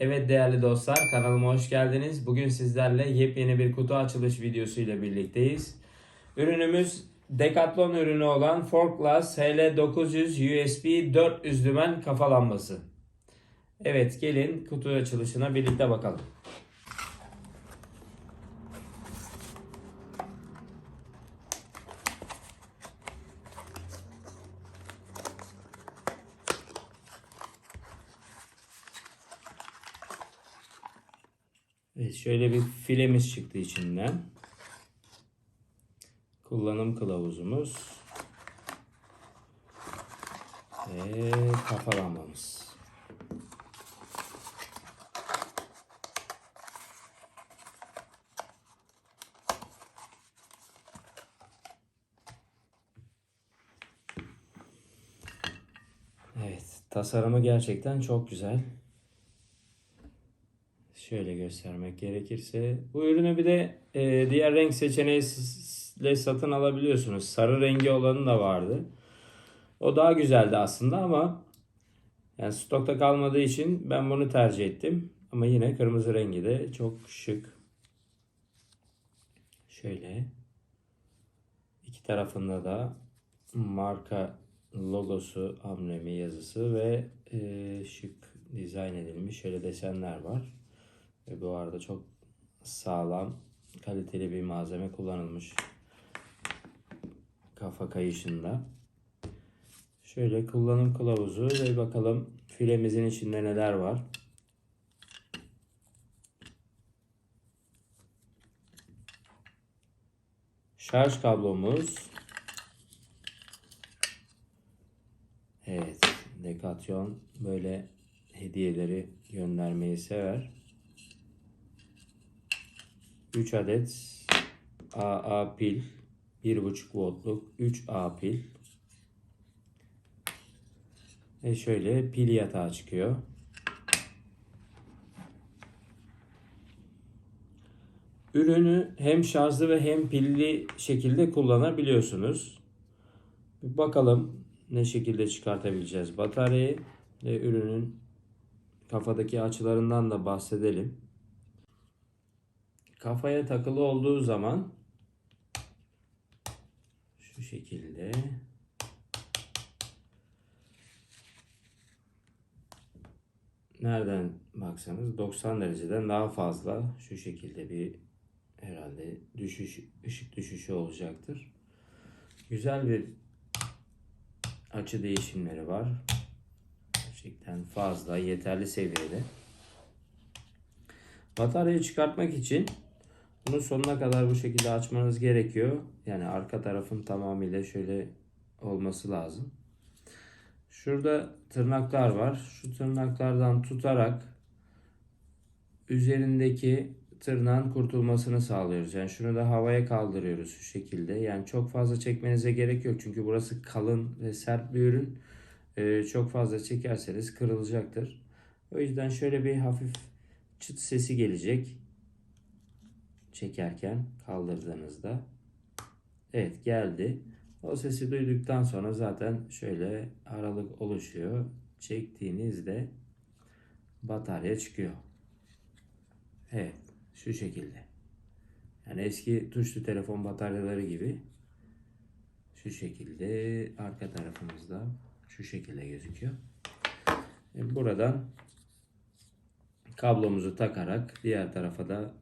Evet değerli dostlar kanalıma hoş geldiniz. Bugün sizlerle yepyeni bir kutu açılış videosu ile birlikteyiz. Ürünümüz Decathlon ürünü olan Forglass HL900 USB 400 dümen kafa lambası. Evet gelin kutu açılışına birlikte bakalım. Evet, şöyle bir filemiz çıktı içinden. Kullanım kılavuzumuz. Ve kafa lambamız. Evet, tasarımı gerçekten çok güzel. Şöyle göstermek gerekirse. Bu ürünü bir de e, diğer renk seçeneğiyle satın alabiliyorsunuz. Sarı rengi olanı da vardı. O daha güzeldi aslında ama yani stokta kalmadığı için ben bunu tercih ettim. Ama yine kırmızı rengi de çok şık. Şöyle iki tarafında da marka logosu, amblemi, yazısı ve e, şık dizayn edilmiş şöyle desenler var. Ve bu arada çok sağlam, kaliteli bir malzeme kullanılmış kafa kayışında. Şöyle kullanım kılavuzu ve bakalım filemizin içinde neler var. Şarj kablomuz. Evet, Decathlon böyle hediyeleri göndermeyi sever. 3 adet AA pil, 1.5 voltluk 3A pil. Ve şöyle pil yatağı çıkıyor. Ürünü hem şarjlı ve hem pilli şekilde kullanabiliyorsunuz. Bir bakalım ne şekilde çıkartabileceğiz bataryayı ve ürünün kafadaki açılarından da bahsedelim. Kafaya takılı olduğu zaman şu şekilde nereden baksanız 90 dereceden daha fazla şu şekilde bir herhalde düşüş ışık düşüşü olacaktır. Güzel bir açı değişimleri var. Gerçekten fazla yeterli seviyede. Bataryayı çıkartmak için bunu sonuna kadar bu şekilde açmanız gerekiyor. Yani arka tarafın tamamıyla şöyle olması lazım. Şurada tırnaklar var. Şu tırnaklardan tutarak üzerindeki tırnağın kurtulmasını sağlıyoruz. Yani şunu da havaya kaldırıyoruz şu şekilde. Yani çok fazla çekmenize gerek yok. Çünkü burası kalın ve sert bir ürün. Ee, çok fazla çekerseniz kırılacaktır. O yüzden şöyle bir hafif çıt sesi gelecek. Çekerken kaldırdığınızda. Evet geldi. O sesi duyduktan sonra zaten şöyle aralık oluşuyor. Çektiğinizde batarya çıkıyor. Evet şu şekilde. Yani eski tuşlu telefon bataryaları gibi şu şekilde arka tarafımızda şu şekilde gözüküyor. E, buradan kablomuzu takarak diğer tarafa da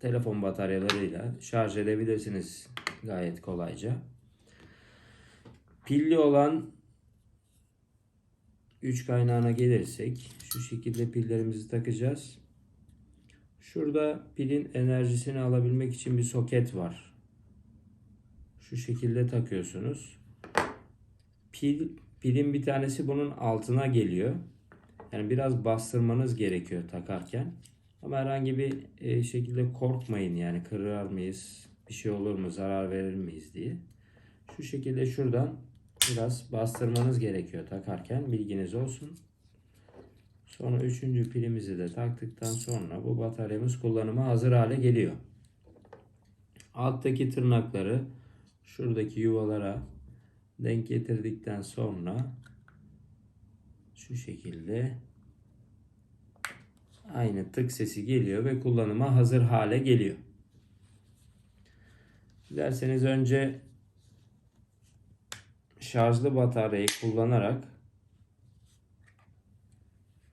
telefon bataryalarıyla şarj edebilirsiniz gayet kolayca. Pilli olan güç kaynağına gelirsek şu şekilde pillerimizi takacağız. Şurada pilin enerjisini alabilmek için bir soket var. Şu şekilde takıyorsunuz. Pil pilin bir tanesi bunun altına geliyor. Yani biraz bastırmanız gerekiyor takarken. Ama herhangi bir e, şekilde korkmayın yani kırar mıyız, bir şey olur mu, zarar verir miyiz diye. Şu şekilde şuradan biraz bastırmanız gerekiyor takarken bilginiz olsun. Sonra üçüncü pilimizi de taktıktan sonra bu bataryamız kullanıma hazır hale geliyor. Alttaki tırnakları şuradaki yuvalara denk getirdikten sonra şu şekilde Aynı tık sesi geliyor ve kullanıma hazır hale geliyor. Dilerseniz önce şarjlı bataryayı kullanarak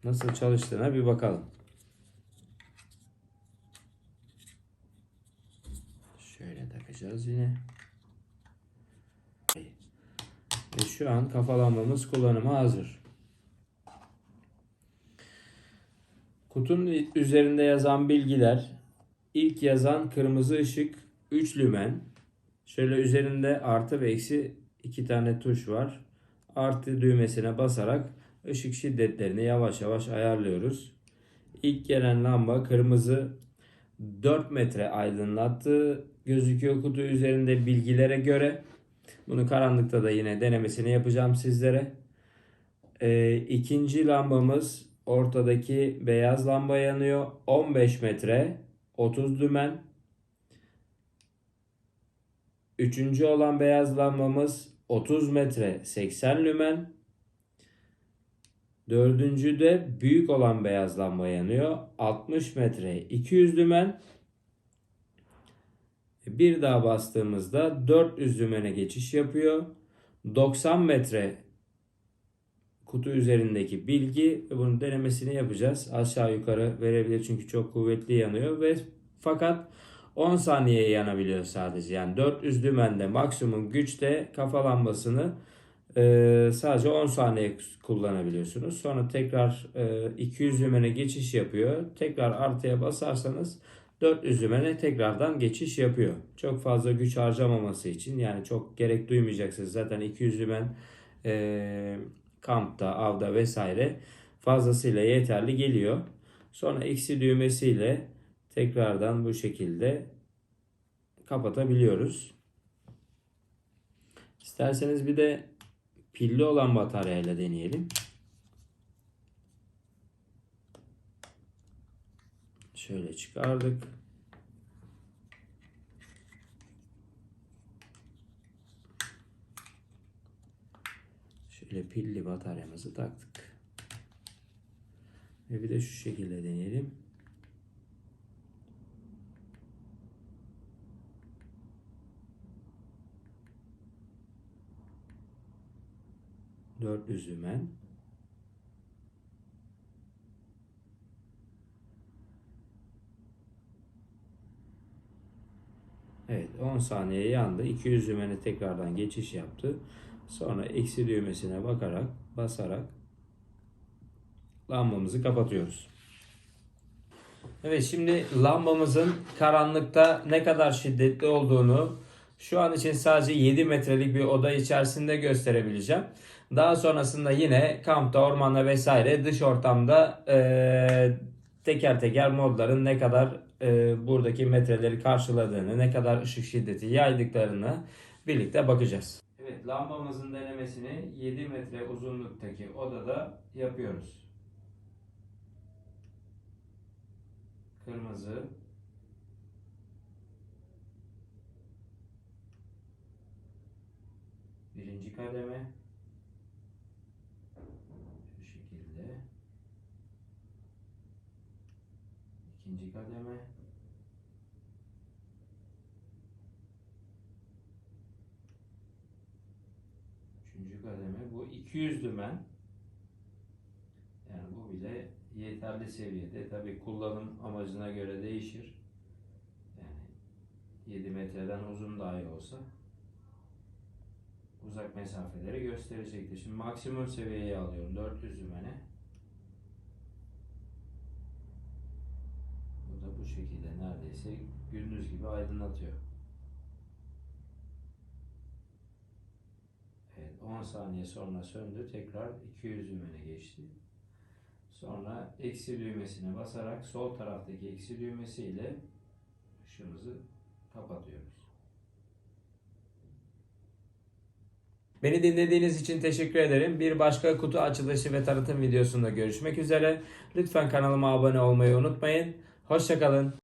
nasıl çalıştığına bir bakalım. Şöyle takacağız yine. Ve şu an kafalanmamız kullanıma hazır. Kutunun üzerinde yazan bilgiler ilk yazan kırmızı ışık 3 lümen. Şöyle üzerinde artı ve eksi iki tane tuş var. Artı düğmesine basarak ışık şiddetlerini yavaş yavaş ayarlıyoruz. İlk gelen lamba kırmızı 4 metre aydınlattığı gözüküyor kutu üzerinde bilgilere göre. Bunu karanlıkta da yine denemesini yapacağım sizlere. Ee, ikinci lambamız ortadaki beyaz lamba yanıyor. 15 metre 30 dümen. Üçüncü olan beyaz lambamız 30 metre 80 lümen. Dördüncü de büyük olan beyaz lamba yanıyor. 60 metre 200 lümen. Bir daha bastığımızda 400 lümene geçiş yapıyor. 90 metre kutu üzerindeki bilgi ve bunun denemesini yapacağız. Aşağı yukarı verebilir çünkü çok kuvvetli yanıyor ve fakat 10 saniyeye yanabiliyor sadece. Yani 400 lümende maksimum güçte kafa lambasını e, sadece 10 saniye kullanabiliyorsunuz. Sonra tekrar e, 200 lümene geçiş yapıyor. Tekrar artıya basarsanız 400 lümene tekrardan geçiş yapıyor. Çok fazla güç harcamaması için yani çok gerek duymayacaksınız. Zaten 200 lümen e, kampta, avda vesaire fazlasıyla yeterli geliyor. Sonra eksi düğmesiyle tekrardan bu şekilde kapatabiliyoruz. İsterseniz bir de pilli olan bataryayla deneyelim. Şöyle çıkardık. Şöyle pilli bataryamızı taktık. Ve bir de şu şekilde deneyelim. Dört üzümen. Evet 10 saniye yandı. 200 lümene tekrardan geçiş yaptı. Sonra eksi düğmesine bakarak basarak lambamızı kapatıyoruz. Evet şimdi lambamızın karanlıkta ne kadar şiddetli olduğunu şu an için sadece 7 metrelik bir oda içerisinde gösterebileceğim. Daha sonrasında yine kampta, ormanda vesaire dış ortamda e, teker teker modların ne kadar e, buradaki metreleri karşıladığını, ne kadar ışık şiddeti yaydıklarını birlikte bakacağız. Evet lambamızın denemesini 7 metre uzunluktaki odada yapıyoruz. Kırmızı. Birinci kademe. Şu şekilde. İkinci kademe. Üçüncü kademe. Bu 200 dümen. Yani bu bile yeterli seviyede. Tabi kullanım amacına göre değişir. Yani 7 metreden uzun dahi olsa uzak mesafeleri gösterecektir. Şimdi maksimum seviyeye alıyorum 400 dümene. Bu da bu şekilde neredeyse gündüz gibi aydınlatıyor. Evet 10 saniye sonra söndü. Tekrar 200 dümene geçti. Sonra eksi düğmesine basarak sol taraftaki eksi düğmesiyle ışığımızı kapatıyoruz. Beni dinlediğiniz için teşekkür ederim. Bir başka kutu açılışı ve tanıtım videosunda görüşmek üzere. Lütfen kanalıma abone olmayı unutmayın. Hoşçakalın.